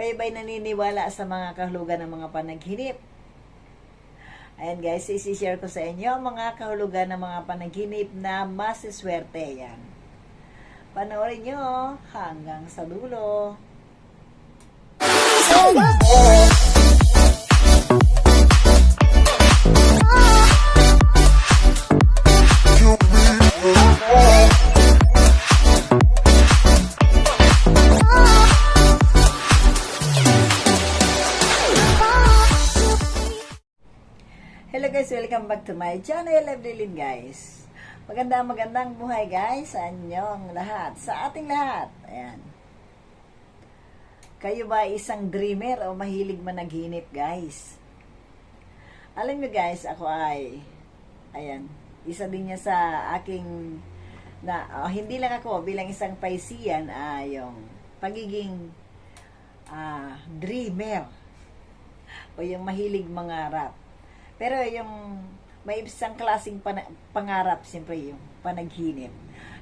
Kayo ba'y naniniwala sa mga kahulugan ng mga panaginip? Ayan guys, isi-share ko sa inyo ang mga kahulugan ng mga panaginip na masiswerte yan. Panoorin nyo hanggang sa dulo. Guys, welcome back to my channel, Evelyn guys. Magandang magandang buhay guys sa inyong lahat, sa ating lahat. Ayan. Kayo ba isang dreamer o mahilig managinip guys? Alam nyo guys, ako ay, ayan, isa din niya sa aking, na, oh, hindi lang ako, bilang isang paisiyan, ay yung pagiging ah, dreamer o yung mahilig mangarap. Pero yung may isang klaseng pana- pangarap, siyempre yung panaginip.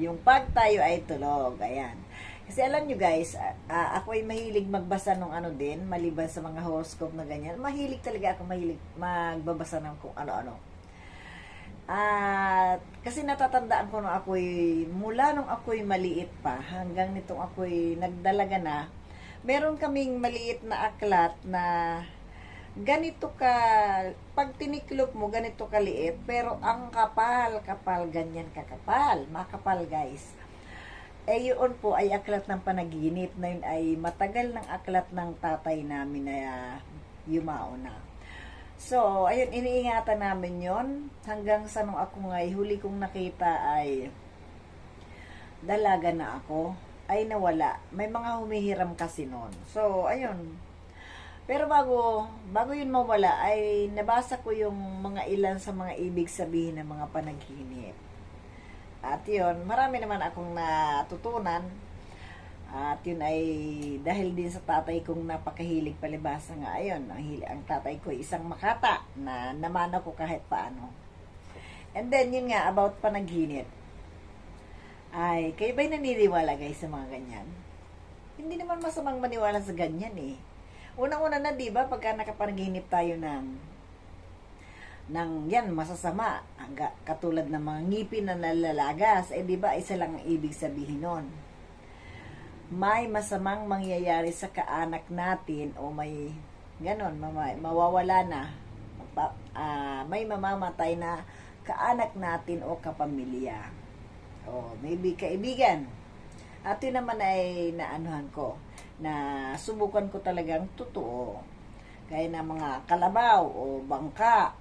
Yung pag tayo ay tulog, ayan. Kasi alam nyo guys, ah, ako ay mahilig magbasa ng ano din, maliban sa mga horoscope na ganyan. Mahilig talaga ako mahilig magbabasa ng kung ano-ano. At kasi natatandaan ko nung ako'y, mula nung ako'y maliit pa, hanggang nitong ako'y nagdalaga na, meron kaming maliit na aklat na ganito ka, pag tiniklop mo, ganito kaliit, pero ang kapal, kapal, ganyan kakapal, makapal guys. Eh yun po ay aklat ng panaginip na yun ay matagal ng aklat ng tatay namin na uh, yumao na. So, ayun, iniingatan namin yon hanggang sa nung ako ngay huli kong nakita ay dalaga na ako, ay nawala. May mga humihiram kasi noon. So, ayun, pero bago, bago yun mawala, ay nabasa ko yung mga ilan sa mga ibig sabihin ng mga panaginip. At yun, marami naman akong natutunan. At yun ay dahil din sa tatay kong napakahilig palibasa nga. Ayun, ang, ang tatay ko isang makata na namana ko kahit paano. And then yun nga, about panaginip. Ay, kayo ba'y naniniwala guys sa mga ganyan? Hindi naman masamang maniwala sa ganyan eh Unang-una na, di ba, pagka nakapanaginip tayo ng ng yan, masasama, hangga, katulad ng mga ngipin na nalalagas, eh di ba, isa lang ang ibig sabihin nun. May masamang mangyayari sa kaanak natin o may ganon, mama, mawawala na, magpa, uh, may mamamatay na kaanak natin o kapamilya. O maybe kaibigan. At yun naman ay naanuhan ko na subukan ko talagang totoo. Gaya ng mga kalabaw o bangka.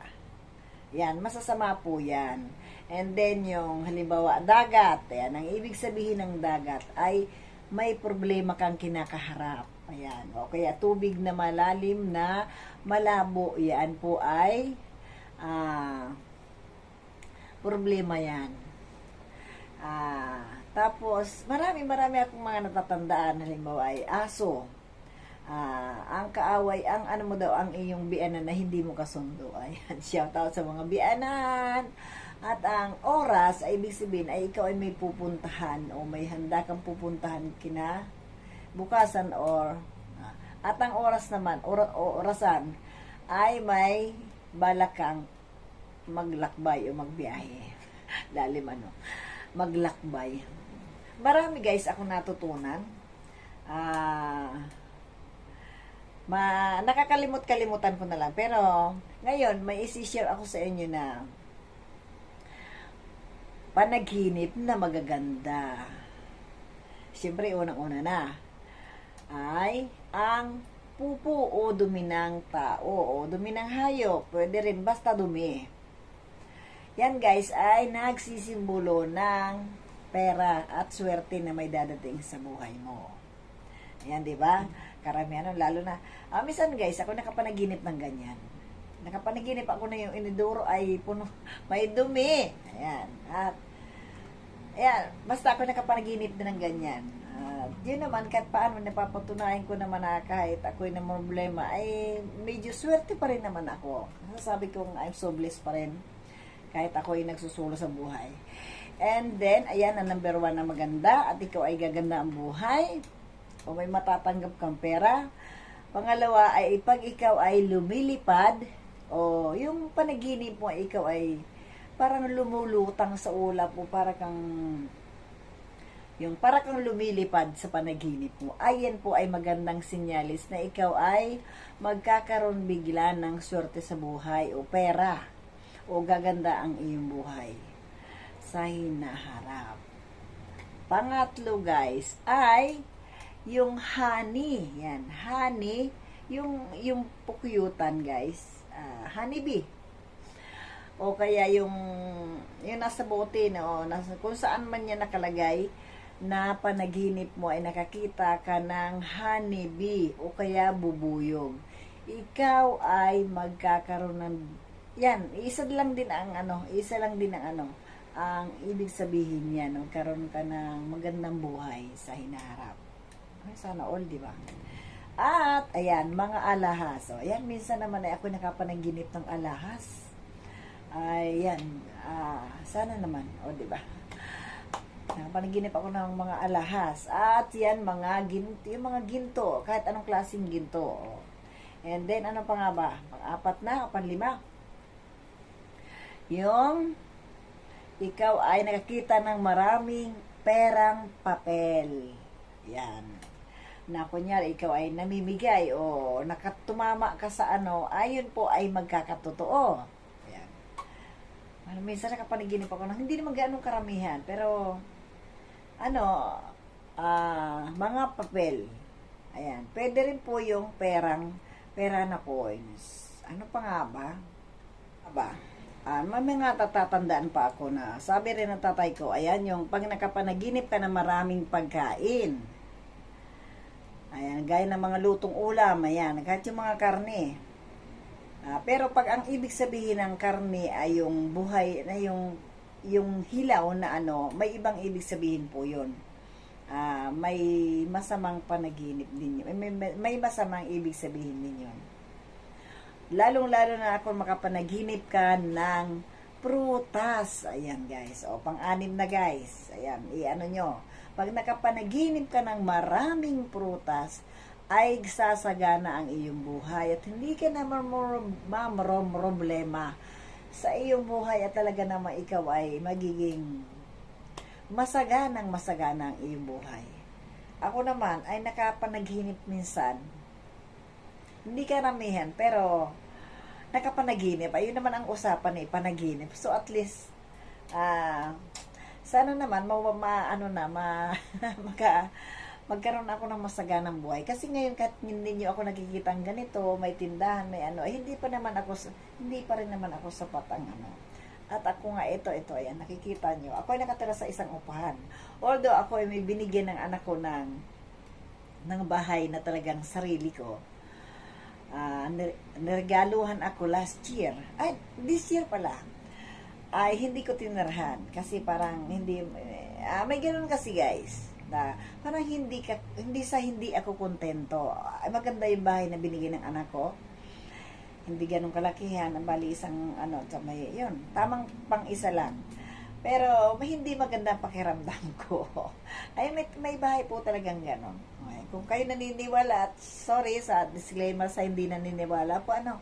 Yan, masasama po yan. And then yung halimbawa dagat, yan, ang ibig sabihin ng dagat ay may problema kang kinakaharap. Ayan. O kaya tubig na malalim na malabo, yan po ay ah, problema yan. Tapos, marami, marami akong mga natatandaan. Halimbawa ay aso. Ah, ang kaaway, ang ano mo daw, ang iyong bianan na hindi mo kasundo. Ayan, shout out sa mga bianan. At ang oras, ay ibig sabihin, ay ikaw ay may pupuntahan o may handa kang pupuntahan kina bukasan or ah, at ang oras naman, or, orasan, ay may balak kang maglakbay o magbiyahe. Lalim ano, maglakbay marami guys ako natutunan. Ah, ma nakakalimot-kalimutan ko na lang. Pero ngayon may isi-share ako sa inyo na panaginip na magaganda. Siyempre, unang-una na ay ang pupo o dumi ng tao o dumi ng hayop. Pwede rin basta dumi. Yan guys ay nagsisimbolo ng pera at swerte na may dadating sa buhay mo. Ayan, di ba? Karamihan, lalo na, ah, minsan guys, ako nakapanaginip ng ganyan. Nakapanaginip ako na yung iniduro ay puno, may dumi. Ayan. At, ayan, basta ako nakapanaginip din ng ganyan. At, yun naman, kahit paano, napapatunayan ko naman na kahit ako'y na problema, ay medyo swerte pa rin naman ako. Sasabi kong I'm so blessed pa rin kahit ako'y nagsusulo sa buhay. And then, ayan ang number one na maganda at ikaw ay gaganda ang buhay. O may matatanggap kang pera. Pangalawa ay pag ikaw ay lumilipad, o yung panaginip mo ay ikaw ay parang lumulutang sa ulap mo, para kang yung para kang lumilipad sa panaginip mo, ayan po ay magandang sinyalis na ikaw ay magkakaroon bigla ng swerte sa buhay o pera o gaganda ang iyong buhay sa hinaharap. Pangatlo guys ay yung honey. Yan, honey, yung yung pukyutan guys. Uh, honeybee. O kaya yung yung nasa bote no, nasa, kung saan man yan nakalagay na panaginip mo ay nakakita ka ng honeybee o kaya bubuyog. Ikaw ay magkakaroon ng yan, isa lang din ang ano, isa lang din ang ano, ang ibig sabihin niya, no, karon ka ng magandang buhay sa hinaharap. Sana all, di ba? At, ayan, mga alahas. O, ayan, minsan naman ay ako nakapanaginip ng alahas. Ayan, ah, sana naman, o, di ba? Nakapanaginip ako ng mga alahas. At yan, mga ginto, yung mga ginto, kahit anong klaseng ginto. And then, ano pa nga ba? Pang-apat na, o panlima? Yung ikaw ay nakakita ng maraming perang papel. Yan. Na kunyari, ikaw ay namimigay o nakatumama ka sa ano, ayon po ay magkakatotoo. Yan. Ano, minsan nakapanaginip ako na hindi naman ganong karamihan, pero ano, ah, mga papel. Ayan. Pwede rin po yung perang, pera na coins. Ano pa nga ba? Aba, Ah, may mga tatatandaan pa ako na sabi rin ng tatay ko, ayan yung pag nakapanaginip ka na maraming pagkain. Ayan, gaya ng mga lutong ulam, ayan, kahit yung mga karne. Ah, pero pag ang ibig sabihin ng karne ay yung buhay, na yung, yung hilaw na ano, may ibang ibig sabihin po yun. Ah, may masamang panaginip din yun. May, may, may masamang ibig sabihin din yun lalong-lalo na ako makapanaginip ka ng prutas. Ayan guys. O, pang-anim na guys. Ayan, i-ano nyo. Pag nakapanaginip ka ng maraming prutas, ay sasagana ang iyong buhay at hindi ka na mamrom problema sa iyong buhay at talaga naman ikaw ay magiging masaganang masagana ang iyong buhay. Ako naman ay nakapanaginip minsan hindi karamihan, pero nakapanaginip. Ayun naman ang usapan eh, panaginip. So at least, ah, sana naman, ma, ma ano na, ma, maka, magkaroon ako ng masaganang buhay. Kasi ngayon, kahit hindi nyo ako nakikita ng ganito, may tindahan, may ano, eh, hindi pa naman ako, hindi pa rin naman ako sapat ang ano. At ako nga, ito, ito, ayan, nakikita nyo. Ako ay nakatira sa isang upahan. Although ako ay may binigyan ng anak ko ng, ng bahay na talagang sarili ko uh, niregaluhan ako last year. Ay, this year pala. Ay, hindi ko tinarhan. Kasi parang hindi, uh, may ganun kasi guys. Na parang hindi, ka, hindi sa hindi ako kontento. Ay, maganda yung bahay na binigay ng anak ko. Hindi ganun kalakihan. Bali isang, ano, may, yun, tamang pang isa lang. Pero hindi maganda pakiramdam ko. Ay, may, may bahay po talagang ganon. Okay. Kung kayo naniniwala, sorry sa disclaimer sa hindi naniniwala po, ano,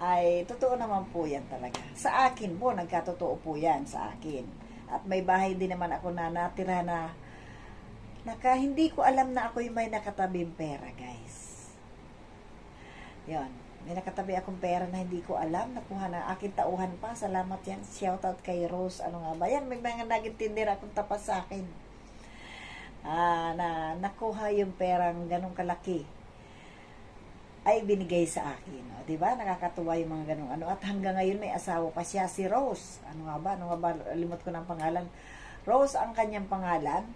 ay totoo naman po yan talaga. Sa akin po, nagkatotoo po yan sa akin. At may bahay din naman ako na natira na naka, hindi ko alam na ako yung may nakatabing pera, guys. Yon may nakatabi akong pera na hindi ko alam. Nakuha na aking tauhan pa. Salamat yan. Shout out kay Rose. Ano nga ba yan? May mga naging tinder akong tapas sa akin. Ah, na nakuha yung perang ganong kalaki ay binigay sa akin. O, di ba? Nakakatuwa yung mga ganong ano. At hanggang ngayon may asawa pa siya, si Rose. Ano nga ba? Ano nga ba? Limot ko ng pangalan. Rose ang kanyang pangalan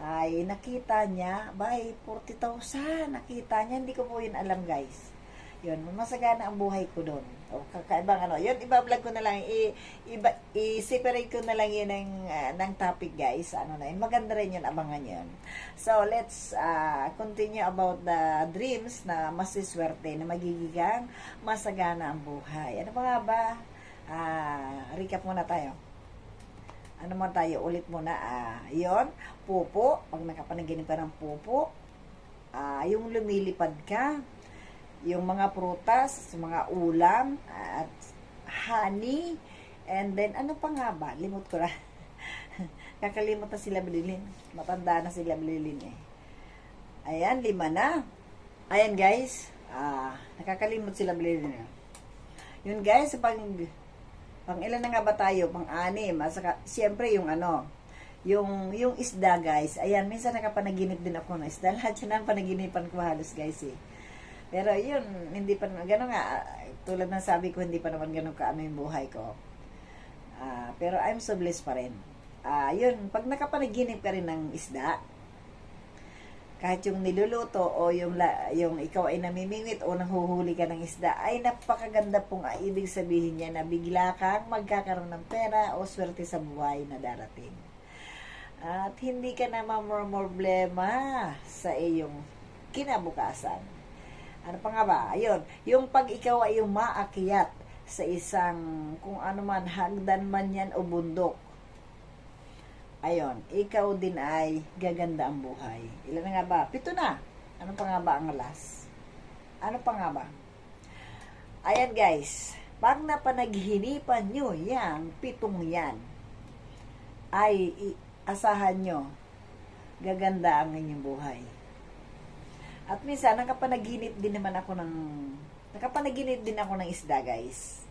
ay nakita niya, by 40,000 nakita niya, hindi ko po yun alam guys yun, masagana ang buhay ko doon. O kakaibang ano. Yun, iba-vlog ko na lang. I, iba, i-separate ko na lang yun ng, uh, ng topic, guys. Ano na yun. Maganda rin yun. Abangan yun. So, let's uh, continue about the dreams na masiswerte na magigigang masagana ang buhay. Ano pa nga ba? Uh, recap muna tayo. Ano mo tayo? Ulit muna. Uh, yon Pupo. Pag nakapanaginip ka ng pupo. Uh, yung lumilipad ka yung mga prutas, mga ulam, at honey, and then ano pa nga ba? Limot ko na. Kakalimot na sila bililin. Matanda na sila bililin eh. Ayan, lima na. Ayan guys, ah, nakakalimot sila bililin eh. Yun guys, pang, pang ilan na nga ba tayo? Pang anim. Saka, siyempre yung ano, yung, yung isda guys. Ayan, minsan nakapanaginip din ako ng isda. Lahat siya ng panaginipan ko halos guys eh. Pero yun, hindi pa naman, gano'n nga, tulad ng sabi ko, hindi pa naman gano'n kaano yung buhay ko. Ah, pero I'm so blessed pa rin. Ah, yun, pag nakapanaginip ka rin ng isda, kahit yung niluluto o yung, la, yung ikaw ay namimingwit o nanghuhuli ka ng isda, ay napakaganda pong ah, ibig sabihin niya na bigla kang magkakaroon ng pera o swerte sa buhay na darating. At hindi ka na problema sa iyong kinabukasan. Ano pa nga ba? Ayun, yung pag ikaw ay yung maakyat sa isang kung ano man, hagdan man yan o bundok, Ayon, ikaw din ay gaganda ang buhay. Ilan na nga ba? Pito na. Ano pa nga ba ang alas? Ano pa nga ba? Ayan guys, pag napanaghinipan nyo yang pitong yan, ay asahan nyo, gaganda ang inyong buhay. At minsan, nakapanaginip din naman ako ng, nakapanaginip din ako ng isda guys.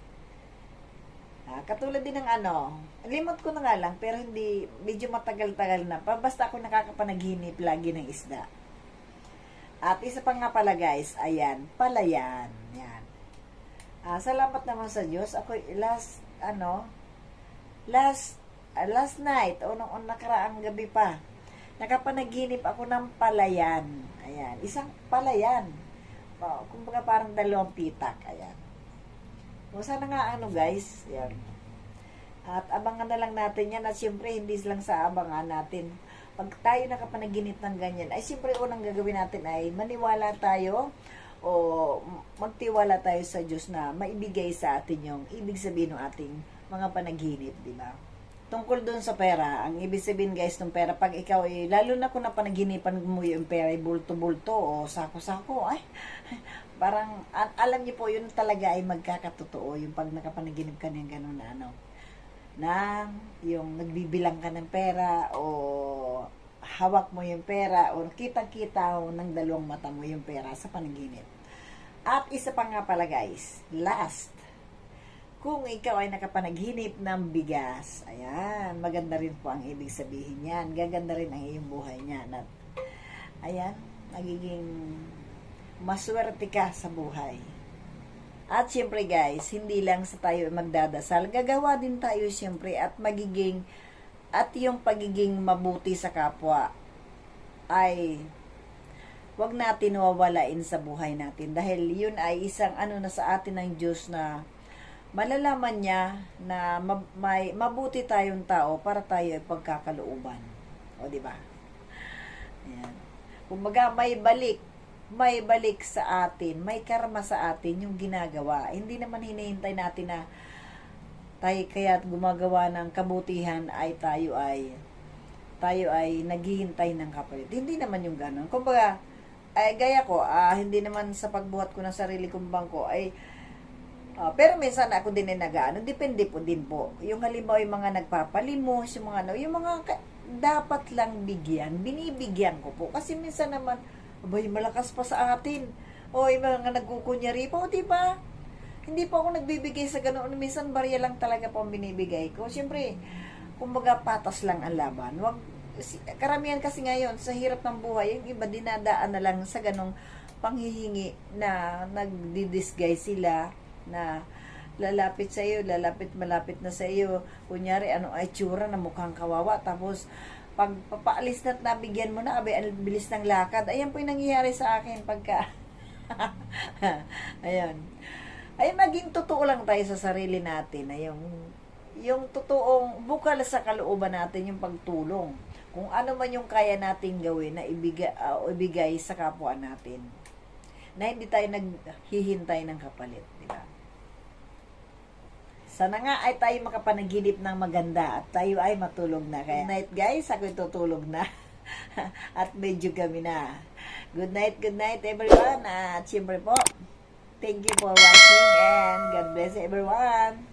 Ah, katulad din ng ano, limot ko na nga lang, pero hindi, medyo matagal-tagal na. Basta ako nakakapanaginip lagi ng isda. At isa pa nga pala guys, ayan, palayan. Yan. Ah, salamat naman sa Diyos. Ako last, ano, last, ah, last night, o nung nakaraang gabi pa, nakapanaginip ako ng palayan. Ayan, isang palayan. Oh, kumbaga parang dalawang pitak. Ayan. O sana nga ano guys, yan. At abangan na lang natin yan at siyempre hindi lang sa abangan natin. Pag tayo nakapanaginip ng ganyan, ay siyempre unang gagawin natin ay maniwala tayo o magtiwala tayo sa Diyos na maibigay sa atin yung ibig sabihin ng ating mga panaginip, di ba? Tungkol doon sa pera, ang ibig sabihin guys ng pera, pag ikaw ay, lalo na kung napanaginipan mo yung pera, ay bulto-bulto o sako-sako, ay, parang, a- alam niyo po, yun talaga ay magkakatotoo, yung pag nakapanaginip ka ng gano'n na ano, na yung nagbibilang ka ng pera o hawak mo yung pera o kitang-kita o ng dalawang mata mo yung pera sa panaginip. At isa pa nga pala guys, last, kung ikaw ay nakapanaginip ng bigas, ayan, maganda rin po ang ibig sabihin niyan. Gaganda rin ang iyong buhay niyan. At, ayan, magiging maswerte ka sa buhay. At syempre guys, hindi lang sa tayo magdadasal, gagawa din tayo syempre at magiging, at yung pagiging mabuti sa kapwa ay wag natin wawalain sa buhay natin dahil yun ay isang ano na sa atin ng Diyos na malalaman niya na mab- may mabuti tayong tao para tayo ay pagkakalooban. O di ba? Ayan. Kumbaga may balik may balik sa atin, may karma sa atin yung ginagawa. Hindi naman hinihintay natin na tayo kaya gumagawa ng kabutihan ay tayo ay tayo ay naghihintay ng kapalit. Hindi naman yung ganun. Kumbaga, ay gaya ko, ah, hindi naman sa pagbuhat ko ng sarili kong bangko ay ah, pero minsan ako din ay nag-ano, depende po din po. Yung halimbawa yung mga nagpapalimos, yung mga ano, yung mga ka- dapat lang bigyan, binibigyan ko po. Kasi minsan naman, abay, malakas pa sa atin. O, yung mga nagkukunyari po, di ba? Hindi po ako nagbibigay sa ganoon. Minsan, barya lang talaga po ang binibigay ko. Siyempre, kumbaga patas lang ang laban. Wag, karamihan kasi ngayon, sa hirap ng buhay, yung iba dinadaan na lang sa ganong panghihingi na nagdi-disguise sila na lalapit sa iyo, lalapit malapit na sa iyo. Kunyari, ano ay tsura na mukhang kawawa. Tapos, pag papaalis na't nabigyan mo na, abe, ang bilis ng lakad. Ayan po yung nangyayari sa akin pagka... Ayan. Ay, maging totoo lang tayo sa sarili natin na yung, totoong bukal sa kalooban natin yung pagtulong. Kung ano man yung kaya nating gawin na ibigay, uh, ibigay sa kapwa natin. Na hindi tayo naghihintay ng kapalit. Sana nga ay tayo makapanaginip ng maganda at tayo ay matulog na. Kaya good night guys, ako'y tutulog na. at medyo kami na. Good night, good night everyone. At siyempre po, Thank you for watching and God bless everyone.